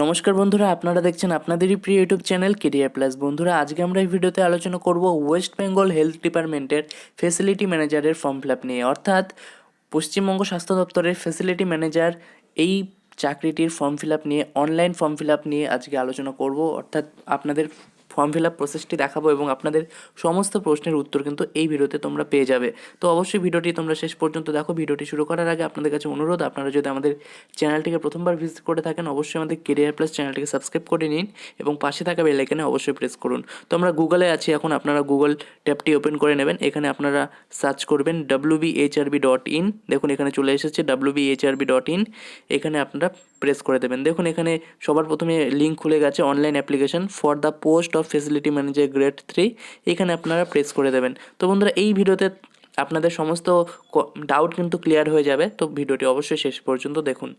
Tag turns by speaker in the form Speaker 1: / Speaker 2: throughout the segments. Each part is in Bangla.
Speaker 1: নমস্কার বন্ধুরা, আপনারা দেখছেন আপনাদেরই প্রিয় ইউটিউব চ্যানেল কেরিয়ার প্লাস। বন্ধুরা, আজকে আমরা এই ভিডিওতে আলোচনা করব ওয়েস্ট বেঙ্গল হেলথ ডিপার্টমেন্টের ফেসিলিটি ম্যানেজারের ফর্ম ফিল নিয়ে। অর্থাৎ পশ্চিমবঙ্গ স্বাস্থ্য দপ্তরের ফেসিলিটি ম্যানেজার এই চাকরিটির ফর্ম ফিল নিয়ে অনলাইন ফর্ম ফিল নিয়ে আজকে আলোচনা করব। অর্থাৎ আপনাদের ফর্ম ফিল আপ প্রসেসটি দেখাবো এবং আপনাদের সমস্ত প্রশ্নের উত্তর কিন্তু এই ভিডিওতে তোমরা পেয়ে যাবে। তো অবশ্যই ভিডিওটি তোমরা শেষ পর্যন্ত দেখো। ভিডিওটি শুরু করার আগে আপনাদের কাছে অনুরোধ, আপনারা যদি আমাদের চ্যানেলটিকে প্রথমবার ভিজিট করে থাকেন, অবশ্যই আমাদের কেরিয়ার প্লাস চ্যানেলটিকে সাবস্ক্রাইব করে নিন এবং পাশে থাকা বেল আইকনে অবশ্যই প্রেস করুন। তো আমরা গুগলে আছি এখন, আপনারা গুগল ট্যাবটি ওপেন করে নেবেন। এখানে আপনারা সার্চ করবেন ডাব্লিউ বি ডট ইন দেখুন, এখানে চলে এসেছে ডাব্লিউ বি ডট ইন এখানে আপনারা প্রেস করে দেবেন। দেখুন, এখানে সবার প্রথমে লিঙ্ক খুলে গেছে online application for the post of facility manager grade three এখানে আপনারা প্রেস করে দেবেন। তো বন্ধুরা, এই ভিডিওতে আপনাদের সমস্ত ডাউট কিন্তু ক্লিয়ার হয়ে যাবে। তো ভিডিওটি অবশ্যই শেষ পর্যন্ত দেখুন।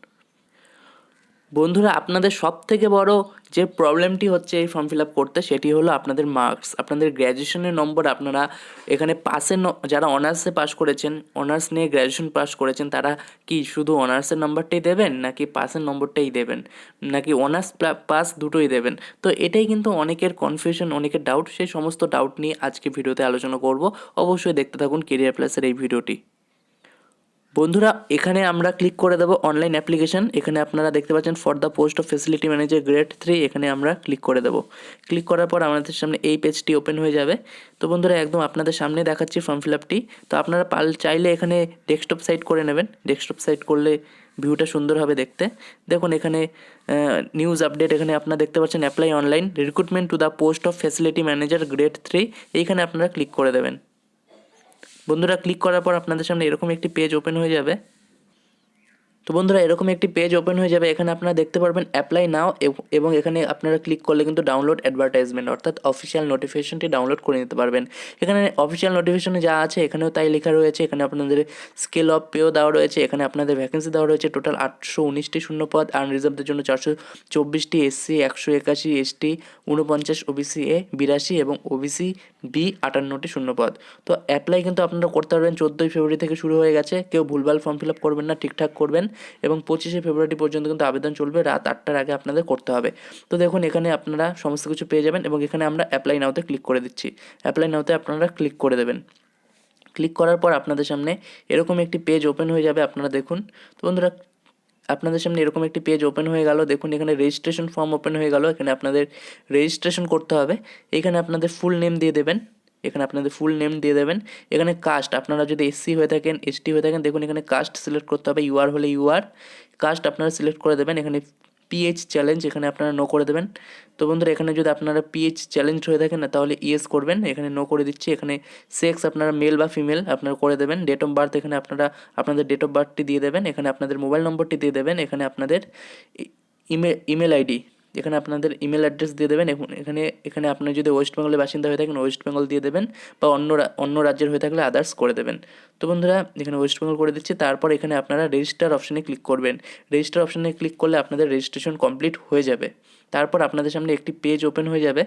Speaker 1: বন্ধুরা, আপনাদের সব থেকে বড় যে প্রবলেমটি হচ্ছে এই ফর্ম ফিল আপ করতে, সেটি হলো আপনাদের মার্কস আপনাদের গ্র্যাজুয়েশনের নম্বর আপনারা এখানে পাসের যারা অনার্সে পাস করেছেন অনার্স নিয়ে গ্র্যাজুয়েশন পাস করেছেন, তারা কি শুধু অনার্সের নম্বরটাই দেবেন, নাকি পাসের নম্বরটাই দেবেন? নাকি অনার্স পাস দুটোই দেবেন? তো এটাই কিন্তু অনেকের কনফিউশন অনেকের ডাউট সেই সমস্ত ডাউট নিয়ে আজকে ভিডিওতে আলোচনা করব। অবশ্যই দেখতে থাকুন কেরিয়ার প্লাসের এই ভিডিওটি। বন্ধুরা, এখানে আমরা ক্লিক করে দেবো অনলাইন অ্যাপ্লিকেশন এখানে আপনারা দেখতে পাচ্ছেন for the post of facility manager grade three এখানে আমরা ক্লিক করে দেবো। ক্লিক করার পর আমাদের সামনে এই পেজটি ওপেন হয়ে যাবে। তো বন্ধুরা, একদম আপনাদের সামনে দেখাচ্ছি ফর্ম ফিল আপটি তো আপনারা পাল, চাইলে এখানে ডেস্কটপ সাইট করে নেবেন। ডেস্কটপ সাইট করলে ভিউটা সুন্দর হবে দেখতে। দেখুন এখানে নিউজ আপডেট এখানে আপনারা দেখতে পাচ্ছেন apply online recruitment to the post of facility manager grade three এইখানে আপনারা ক্লিক করে দেবেন। বন্ধুরা ক্লিক করার পর আপনাদের সামনে এরকম একটি পেজ ওপেন হয়ে যাবে। তো বন্ধুরা, এরকম একটি পেজ ওপেন হয়ে যাবে। এখানে আপনারা দেখতে পারবেন অ্যাপ্লাই নাও এবং এখানে আপনারা ক্লিক করলে কিন্তু ডাউনলোড অ্যাডভার্টাইজমেন্ট অর্থাৎ অফিসিয়াল নোটিফিকেশনটি ডাউনলোড করে নিতে পারবেন। এখানে অফিসিয়াল নোটিফিকেশনে যা আছে, এখানেও তাই লেখা রয়েছে। এখানে আপনাদের স্কেল অফ পেও দেওয়া রয়েছে। এখানে আপনাদের ভ্যাকেন্সি দেওয়া রয়েছে। টোটাল আটশো উনিশটি শূন্যপদ আর্ন রিজার্ভদের জন্য চারশো চব্বিশটি এসসি একশো একাশি এসটি উনপঞ্চাশ ওবিসি এ বিরাশি এবং ওবিসি বি আটান্নটি শূন্যপদ। তো অ্যাপ্লাই কিন্তু আপনারা করতে পারবেন। চোদ্দোই ফেব্রুয়ারি থেকে শুরু হয়ে গেছে। কেউ ভুলভাল ফর্ম ফিল আপ করবেন না। ঠিকঠাক করবেন। এবং পঁচিশে ফেব্রুয়ারি পর্যন্ত কিন্তু আবেদন চলবে, রাত আটটার আগে আপনাদের করতে হবে। তো দেখুন, এখানে আপনারা সমস্ত কিছু পেয়ে যাবেন এবং এখানে আমরা অ্যাপ্লাই নাওতে ক্লিক করে দিচ্ছি। অ্যাপ্লাই নাওতে আপনারা ক্লিক করে দেবেন। ক্লিক করার পর আপনাদের সামনে এরকম একটি পেজ ওপেন হয়ে যাবে, আপনারা দেখুন। তো বন্ধুরা, আপনাদের সামনে এরকম একটি পেজ ওপেন হয়ে গেল। দেখুন, এখানে রেজিস্ট্রেশন ফর্ম ওপেন হয়ে গেল। এখানে আপনাদের রেজিস্ট্রেশন করতে হবে। এখানে আপনাদের ফুল নেম দিয়ে দেবেন। এখানে আপনাদের ফুল নেম দিয়ে দেবেন। এখানে কাস্ট আপনারা যদি এসসি হয়ে থাকেন এসটি হয়ে থাকেন, দেখুন এখানে কাস্ট সিলেক্ট করতে হবে ইউআর হলে ইউআর কাস্ট আপনারা সিলেক্ট করে দেবেন, এখানে পিএইচ চ্যালেঞ্জ এখানে আপনারা নো করে দেবেন। তো বন্ধুরা, এখানে যদি আপনারা পিএইচ চ্যালেঞ্জ হয়ে থাকেন না তাহলে ইয়েস করবেন, এখানে নো করে দিচ্ছি। এখানে সেক্স আপনারা মেল বা ফিমেল আপনারা করে দেবেন। ডেট অফ বার্থ এখানে আপনারা, আপনাদের ডেট অফ বার্থটি দিয়ে দেবেন। এখানে আপনাদের মোবাইল নম্বরটি দিয়ে দেবেন। এখানে আপনাদের ইমেল ইমেল আইডি এখানে আপনাদের ইমেল অ্যাড্রেস দিয়ে দেবেন, এখন এখানে আপনি যদি ওয়েস্ট বেঙ্গলের বাসিন্দা হয়ে থাকেন ওয়েস্ট বেঙ্গল দিয়ে দেবেন বা অন্য অন্য রাজ্যের হয়ে থাকলে আদার্স করে দেবেন। তো বন্ধুরা, এখানে ওয়েস্ট বেঙ্গল করে দিচ্ছি, তারপর এখানে আপনারা রেজিস্টার অপশানে ক্লিক করবেন। রেজিস্টার অপশানে ক্লিক করলে আপনাদের রেজিস্ট্রেশন কমপ্লিট হয়ে যাবে। তারপর আপনাদের সামনে একটি পেজ ওপেন হয়ে যাবে।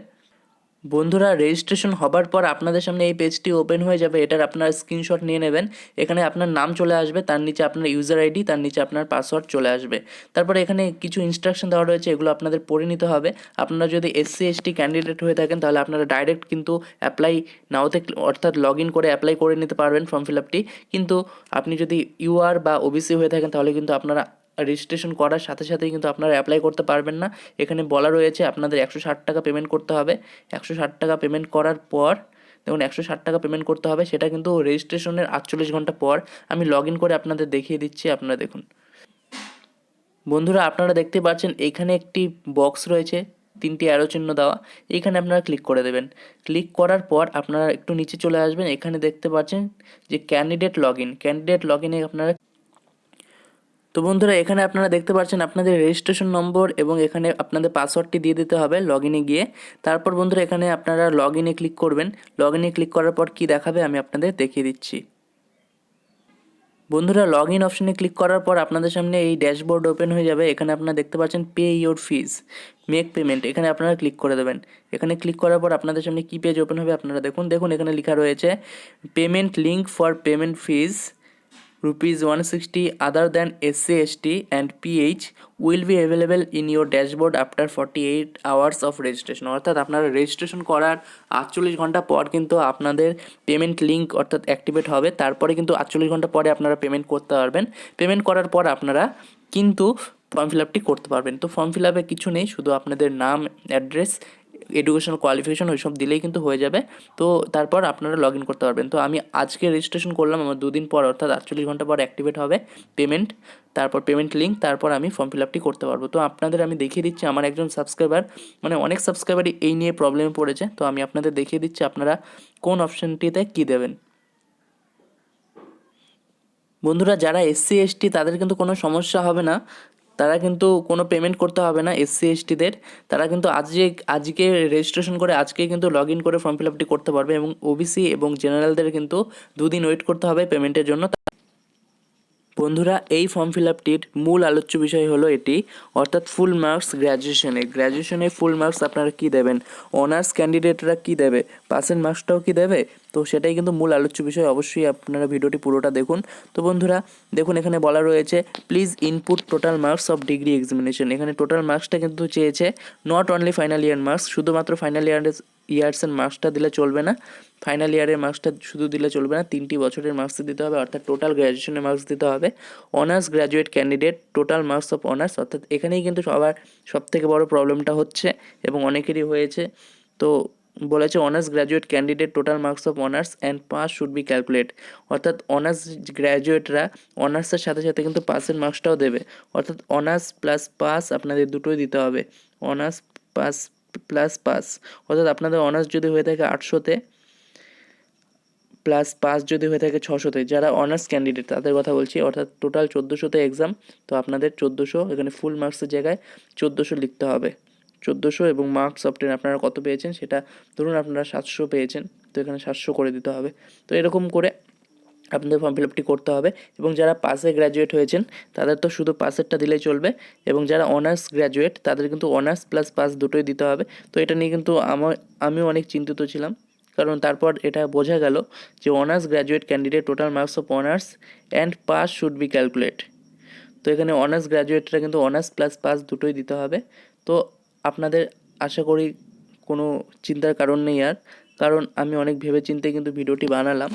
Speaker 1: বন্ধুরা রেজিস্ট্রেশন হবার পর আপনাদের সামনে এই পেজটি ওপেন হয়ে যাবে। এটার আপনার স্ক্রিনশট নিয়ে নেবেন। এখানে আপনার নাম চলে আসবে, তার নিচে আপনার ইউজার আইডি তার নিচে আপনার পাসওয়ার্ড চলে আসবে। তারপরে এখানে কিছু ইনস্ট্রাকশন দেওয়া রয়েছে, এগুলো আপনাদের পড়ে নিতে হবে। আপনারা যদি এসসি এসটি ক্যান্ডিডেট হয়ে থাকেন, তাহলে আপনারা ডাইরেক্ট কিন্তু অ্যাপ্লাই নাওতে অর্থাৎ লগ ইন করে অ্যাপ্লাই করে নিতে পারবেন ফর্ম ফিল আপটি কিন্তু আপনি যদি ইউআর বা ওবিসি হয়ে থাকেন, তাহলে কিন্তু আপনারা রেজিস্ট্রেশন করার সাথে সাথেই কিন্তু আপনারা অ্যাপ্লাই করতে পারবেন না। এখানে বলা রয়েছে আপনাদের একশো ষাট টাকা পেমেন্ট করতে হবে। একশো ষাট টাকা পেমেন্ট করার পর, দেখুন, একশো ষাট টাকা পেমেন্ট করতে হবে, সেটা কিন্তু রেজিস্ট্রেশনের আটচল্লিশ ঘণ্টা পর আমি লগ ইন করে আপনাদের দেখিয়ে দিচ্ছি, আপনারা দেখুন। বন্ধুরা, আপনারা দেখতে পাচ্ছেন, এখানে একটি বক্স রয়েছে, তিনটি অ্যারো চিহ্ন দেওয়া এইখানে আপনারা ক্লিক করে দেবেন। ক্লিক করার পর আপনারা একটু নিচে চলে আসবেন, এখানে দেখতে পাচ্ছেন যে candidate log in candidate log ইনে আপনারা তো বন্ধুরা, এখানে আপনারা দেখতে পাচ্ছেন আপনাদের রেজিস্ট্রেশন নম্বর এবং এখানে আপনাদের পাসওয়ার্ডটি দিয়ে দিতে হবে লগ ইনে গিয়ে। তারপর বন্ধুরা, এখানে আপনারা লগ ইনে ক্লিক করবেন। লগ ইনে ক্লিক করার পর কি দেখাবে আমি আপনাদের দেখিয়ে দিচ্ছি। বন্ধুরা লগ ইন অপশনে ক্লিক করার পর আপনাদের সামনে এই ড্যাশবোর্ড ওপেন হয়ে যাবে। এখানে আপনারা দেখতে পাচ্ছেন pay your fees make payment এখানে আপনারা ক্লিক করে দেবেন। এখানে ক্লিক করার পর আপনাদের সামনে কী পেজ ওপেন হবে আপনারা দেখুন। দেখুন, এখানে লেখা রয়েছে payment link for payment fees rupees 160 other than SC, ST and PH will be available in your dashboard after 48 hours of registration. অর্থাৎ আপনারা রেজিস্ট্রেশন করার আটচল্লিশ ঘণ্টা পর কিন্তু আপনাদের পেমেন্ট লিঙ্ক অর্থাৎ অ্যাক্টিভেট হবে। তারপরে কিন্তু আটচল্লিশ ঘণ্টা পরে আপনারা পেমেন্ট করতে পারবেন। পেমেন্ট করার পর আপনারা কিন্তু ফর্ম ফিল আপটি করতে পারবেন। তো ফর্ম ফিল আপে কিছু নেই শুধু আপনাদের নাম অ্যাড্রেস এডুকেশনাল কোয়ালিফিকেশন ওইসব দিলেই কিন্তু হয়ে যাবে। তো তারপর আপনারা লগ ইন করতে পারবেন। তো আমি আজকে রেজিস্ট্রেশন করলাম, আমার দুদিন পর অর্থাৎ আটচল্লিশ ঘণ্টা পর অ্যাক্টিভেট হবে পেমেন্ট তারপর পেমেন্ট লিঙ্ক তারপর আমি ফর্ম ফিল আপটি করতে পারব। তো আপনাদের আমি দেখিয়ে দিচ্ছি, আমার একজন সাবস্ক্রাইবার মানে অনেক সাবস্ক্রাইবারই এই নিয়ে প্রবলেমে পড়েছে। তো আমি আপনাদের দেখিয়ে দিচ্ছি, আপনারা কোন অপশানটিতে কী দেবেন। বন্ধুরা, যারা এসসি এসটি তাদের কিন্তু কোনো সমস্যা হবে না। তারা কিন্তু কোনো পেমেন্ট করতে হবে না এসসি এসটিদের তারা কিন্তু আজকে আজকে রেজিস্ট্রেশন করে, আজকে কিন্তু লগ ইন করে ফর্ম ফিল আপটি করতে পারবে এবং ওবিসি এবং জেনারেলদের কিন্তু দুদিন ওয়েট করতে হবে পেমেন্টের জন্য। বন্ধুরা, এই ফর্ম ফিল আপটির মূল আলোচ্য বিষয় হলো এটি, অর্থাৎ ফুল মার্কস গ্র্যাজুয়েশনে গ্র্যাজুয়েশনে ফুল মার্কস আপনারা কী দেবেন? অনার্স ক্যান্ডিডেটরা কী দেবে? পাসের মার্কসটাও কী দেবে? তো সেটাই কিন্তু মূল আলোচ্য বিষয়, অবশ্যই আপনারা ভিডিওটি পুরোটা দেখুন। তো বন্ধুরা, দেখুন এখানে বলা রয়েছে please input total marks of degree examination এখানে টোটাল মার্কসটা কিন্তু চেয়েছে not only final year marks শুধুমাত্র ফাইনাল ইয়ারের ইয়ার্সের মার্কসটা দিলে চলবে না। ফাইনাল ইয়ারের মার্কসটা শুধু দিলে চলবে না, তিনটি বছরের মার্কস দিতে হবে, অর্থাৎ টোটাল গ্র্যাজুয়েশনের মার্কস দিতে হবে। Honours graduate candidate total marks of honours অর্থাৎ এখানেই কিন্তু সবার সব থেকে বড় প্রবলেমটা হচ্ছে এবং অনেকেরই হয়েছে। তো বলেছে honours graduate candidate total marks of honours and pass should be calculate অর্থাৎ অনার্স গ্র্যাজুয়েটরা অনার্সের সাথে সাথে কিন্তু পাসের মার্কসটাও দেবে। অর্থাৎ অনার্স প্লাস পাস আপনাদের দুটোই দিতে হবে। অনার্স পাস প্লাস পাস অর্থাৎ আপনাদের অনার্স যদি হয়ে থাকে আটশোতে প্লাস পাস যদি হয়ে থাকে ছশোতে, যারা অনার্স ক্যান্ডিডেট তাদের কথা বলছি, অর্থাৎ টোটাল চোদ্দোশোতে এক্সাম তো আপনাদের চোদ্দোশো, এখানে ফুল মার্কসের জায়গায় চোদ্দোশো লিখতে হবে। চোদ্দোশো এবং মার্কস অফটেন আপনারা কত পেয়েছেন সেটা ধরুন আপনারা সাতশো পেয়েছেন, তো এখানে সাতশো করে দিতে হবে। তো এরকম করে আপনাদের ফর্ম ফিল আপটি করতে হবে। এবং যারা পাসে গ্র্যাজুয়েট হয়েছেন, তাদের তো শুধু পাসেরটা দিলেই চলবে। এবং যারা অনার্স গ্র্যাজুয়েট তাদের কিন্তু অনার্স প্লাস পাস দুটোই দিতে হবে। তো এটা নিয়ে কিন্তু আমার আমিও অনেক চিন্তিত ছিলাম। কারণ তারপর এটা বোঝা গেল যে honours graduate candidate total marks of honours and pass should be calculate তো এখানে অনার্স গ্র্যাজুয়েটরা কিন্তু অনার্স প্লাস পাস দুটোই দিতে হবে। তো আপনাদের আশা করি কোনো চিন্তার কারণ নেই আর। কারণ আমি অনেক ভেবে চিন্তে কিন্তু ভিডিওটি বানালাম।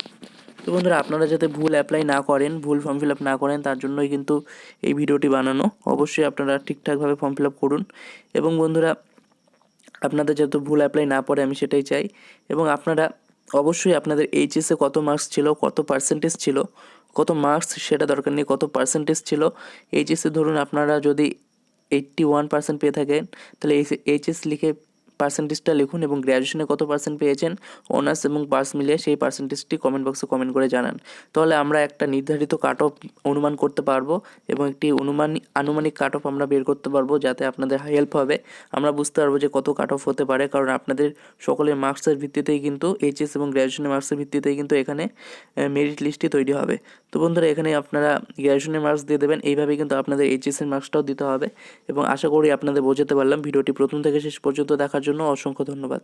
Speaker 1: তো বন্ধুরা, আপনারা যাতে ভুল অ্যাপ্লাই না করেন, ভুল ফর্ম ফিল আপ না করেন, তার জন্যই কিন্তু এই ভিডিওটি বানানো। অবশ্যই আপনারা ঠিকঠাকভাবে ফর্ম ফিল আপ করুন। এবং বন্ধুরা, আপনাদের যাতে ভুল অ্যাপ্লাই না পড়ে, আমি সেটাই চাই। এবং আপনারা অবশ্যই আপনাদের এইচএসে কত মার্কস ছিল, কত পার্সেন্টেজ ছিল, কত মার্কস সেটা দরকার নেই, কত পার্সেন্টেজ ছিল। এইচএসে ধরুন আপনারা যদি এইট্টি ওয়ান পার্সেন্ট পেয়ে থাকেন, তাহলে এইচএস লিখে পার্সেন্টেজটা লিখুন এবং গ্র্যাজুয়েশনে কত পার্সেন্ট পেয়েছেন অনার্স এবং পাস মিলিয়ে সেই পার্সেন্টেজটি কমেন্ট বক্সে কমেন্ট করে জানান। তাহলে আমরা একটা নির্ধারিত কাট অফ অনুমান করতে পারব এবং একটি অনুমান, আনুমানিক কাট অফ আমরা বের করতে পারব যাতে আপনাদের হেল্প হবে। আমরা বুঝতে পারব যে কত কাট অফ হতে পারে, কারণ আপনাদের সকলের মার্কসের ভিত্তিতেই কিন্তু এইচএস এবং গ্র্যাজুয়েশনের মার্কসের ভিত্তিতেই কিন্তু এখানে মেরিট লিস্টটি তৈরি হবে। তো বন্ধুরা, এখানে আপনারা গ্র্যাজুয়েশনের মার্কস দিয়ে দেবেন, এইভাবেই কিন্তু আপনাদের এইচএসের মার্কসটাও দিতে হবে এবং আশা করি আপনাদের বোঝাতে পারলাম। ভিডিওটি প্রথম থেকে শেষ পর্যন্ত দেখার জন্য অসংখ্য ধন্যবাদ।